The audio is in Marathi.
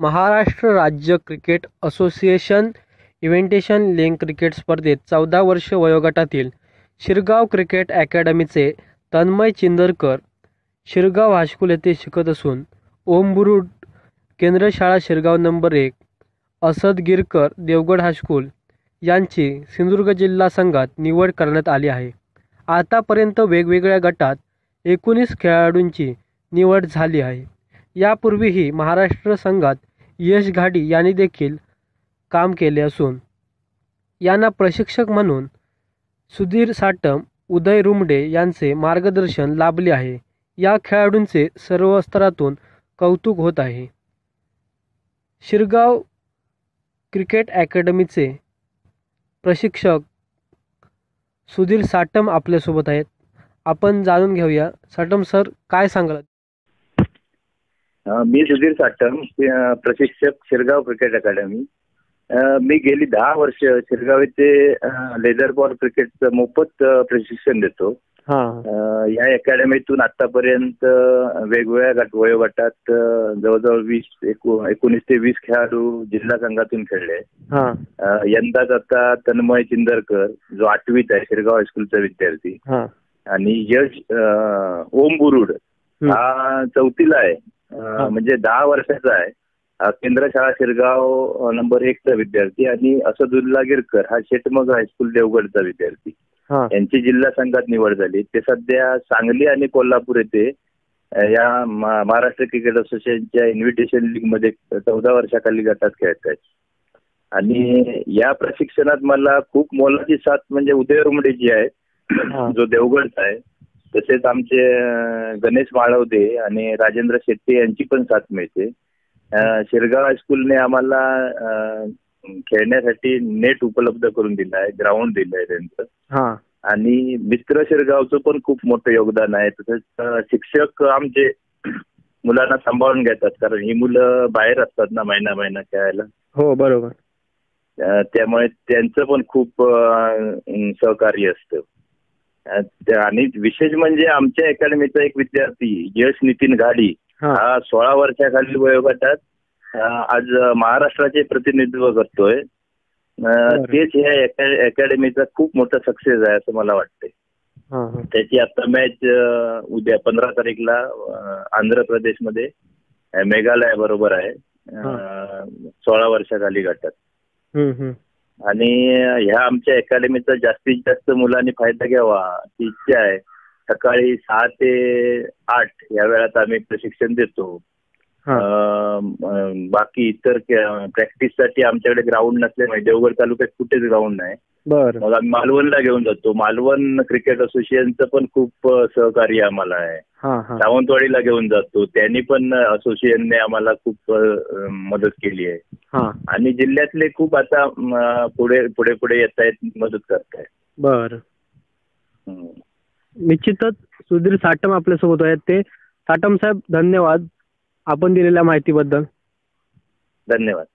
महाराष्ट्र राज्य cricket association invitation league cricket स्पर्धेत चौदा वर्षे वयोगटातील शिरगाव क्रिकेट अकॅडमीचे तन्मय चिंदरकर शिरगाव हायस्कूल येथे शिकत असून ओमबुरुड केंद्रशाळा केंद्र शाळा शिरगाव नंबर एक असद गिरकर देवगड हायस्कूल यांची सिंधुदुर्ग जिल्हा संघात निवड करण्यात आली आहे. आतापर्यंत वेगवेगळ्या गटात एकोणीस खेळाडूंची निवड झाली आहे. यापूर्वीही महाराष्ट्र संघात यश घाडी यांनी देखील काम केले असून यांना प्रशिक्षक म्हणून सुधीर साटम उदय रुमडे यांचे मार्गदर्शन लाभले आहे. या खेळाडूंचे सर्व स्तरातून कौतुक होत आहे. शिरगाव क्रिकेट अकॅडमीचे प्रशिक्षक सुधीर साटम आपल्यासोबत आहेत. आपण जाणून घेऊया. साटम सर काय सांगाल? मी सुधीर साटम प्रशिक्षक शिरगाव क्रिकेट अकॅडमी. मी गेली दहा वर्ष शिरगाव येथे लेदर बॉल क्रिकेटचं मोफत प्रशिक्षण देतो. हां. या अकॅडमीतून आतापर्यंत वेगवेगळ्या गट वयोगटात जवळजवळ वीस एकू- एकोणीस ते वीस खेळाडू जिल्हा संघातून खेळले. हां. यंदाच आता तन्मय चिंदरकर जो आठवीत आहे शिरगाव हायस्कूलचा विद्यार्थी. आणि यश ओम बुरुड हं. चौथीला आहे. म्हणजे दहा वर्षाचा आहे. केंद्र शाळा शिरगाव नंबर एकचा विद्यार्थी आणि असदुल्ला गिरकर हा शेटमग हायस्कूल देवगडचा विद्यार्थी. यांची जिल्हा संघात निवड झाली. ते सध्या सांगली आणि कोल्हापूर येथे या महाराष्ट्र क्रिकेट असोसिएशनच्या इन्व्हिटेशन लीगमध्ये चौदा वर्षाखाली गटात खेळत आहेत. आणि या प्रशिक्षणात मला खूप मोलाची साथ म्हणजे उदय रुमडेजी आहे. हा. जो देवगडचा आहे. तसेच आमचे गणेश माळवदे आणि राजेंद्र शेट्टी यांची पण साथ मिळते. शिरगाव हायस्कूलने आम्हाला खेळण्यासाठी नेट उपलब्ध करून दिलं आहे ग्राउंड दिलं आहे त्यांचं. आणि मित्र शिरगावचं पण खूप मोठं योगदान आहे. तसंच शिक्षक आमचे मुलांना सांभाळून घेतात. कारण ही मुलं बाहेर असतात ना महिना महिना खेळायला. हो बरोबर. त्यामुळे त्यांचं पण खूप सहकार्य असतं. आणि विशेष म्हणजे आमच्या अकॅडमीचा एक विद्यार्थी यश नितीन घाडी हां. सोळा वर्षाखालील वयोगटात आज महाराष्ट्राचे प्रतिनिधित्व करतोय. तेच ह्या अकॅ- अकॅडमीचा खूप मोठा सक्सेस आहे असं मला वाटतंय. त्याची आता मॅच उद्या पंधरा तारीखला आंध्र प्रदेशमध्ये मेघालय बरोबर आहे. सोळा वर्षाखाली गटात. आणि ह्या आमच्या अकॅडमीचा जास्तीत जास्त मुलांनी फायदा घ्यावा ही इच्छा आहे. सकाळी सहा ते आठ या वेळात आम्ही प्रशिक्षण देतो. हां. बाकी इतर प्रॅक्टिससाठी आमच्याकडे ग्राउंड नसल्यामुळे देवगड तालुक्यात कुठेच ग्राउंड नाही. बरं. मग आम्ही मालवणला घेऊन जातो. मालवण क्रिकेट असोसिएशनचं पण खूप सहकार्य आम्हाला आहे. सावंतवाडीला घेऊन जातो. त्यांनी पण असोसिएशनने आम्हाला खूप मदत केली आहे. आणि जिल्ह्यातले खूप आता पुढे पुढे पुढे येत आहेत मदत करतायत बरं. निश्चितच सुधीर साटम आपल्यासोबत आहेत. ते साटम साहेब धन्यवाद आपण दिलेल्या माहितीबद्दल. धन्यवाद.